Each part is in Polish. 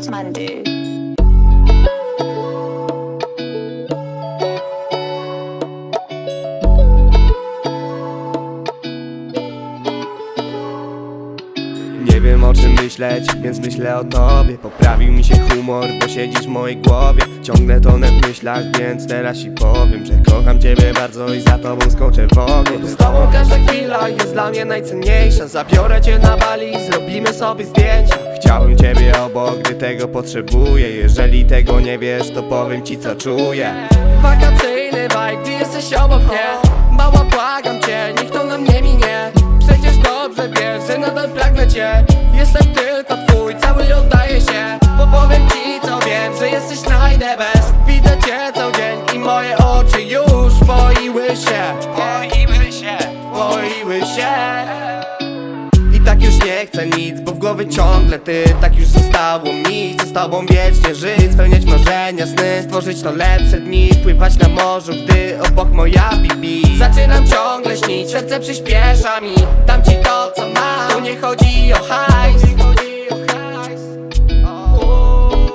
Nie wiem o czym myśleć, więc myślę o tobie. Poprawił mi się humor, bo siedzisz w mojej głowie. Ciągnę tonę w myślach, więc teraz ci powiem Że kocham ciebie bardzo i za tobą skoczę w ogień. Z tobą każda chwila jest dla mnie najcenniejsza. Zabiorę cię na bali i zrobimy sobie zdjęcia Chciałbym ciebie obok, gdy tego potrzebuję. Jeżeli tego nie wiesz, to powiem ci co czuję. Wakacyjny vibe, gdy jesteś obok mnie. Mała błagam cię, niech to na mnie minie. Przecież dobrze wiesz, że nadal pragnę cię. Jestem tylko twój, cały oddaję się. Bo powiem ci co wiem, że jesteś najdę best Widzę cię co dzień i moje oczy już poiły się. Poiły się, poiły się tak już nie chcę nic, bo w głowie ciągle ty Tak już zostało mi, chcę z tobą wiecznie żyć Spełniać marzenia, sny, stworzyć to lepsze dni Pływać na morzu, gdy obok moja bibi Zaczynam ciągle śnić, serce przyspiesza mi. Dam ci to co mam, tu nie chodzi o hajs.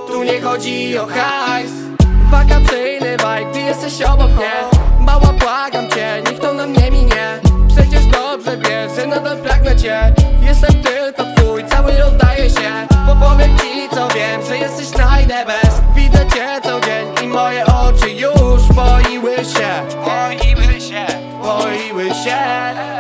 Tu nie chodzi o hajs. Wakacyjny vibe, ty jesteś obok mnie. Mała błagam cię, niech to na mnie minie. Przecież dobrze wiesz, że nadal pragnę cię moje oczy już boiły się. Boiły się. Boiły się.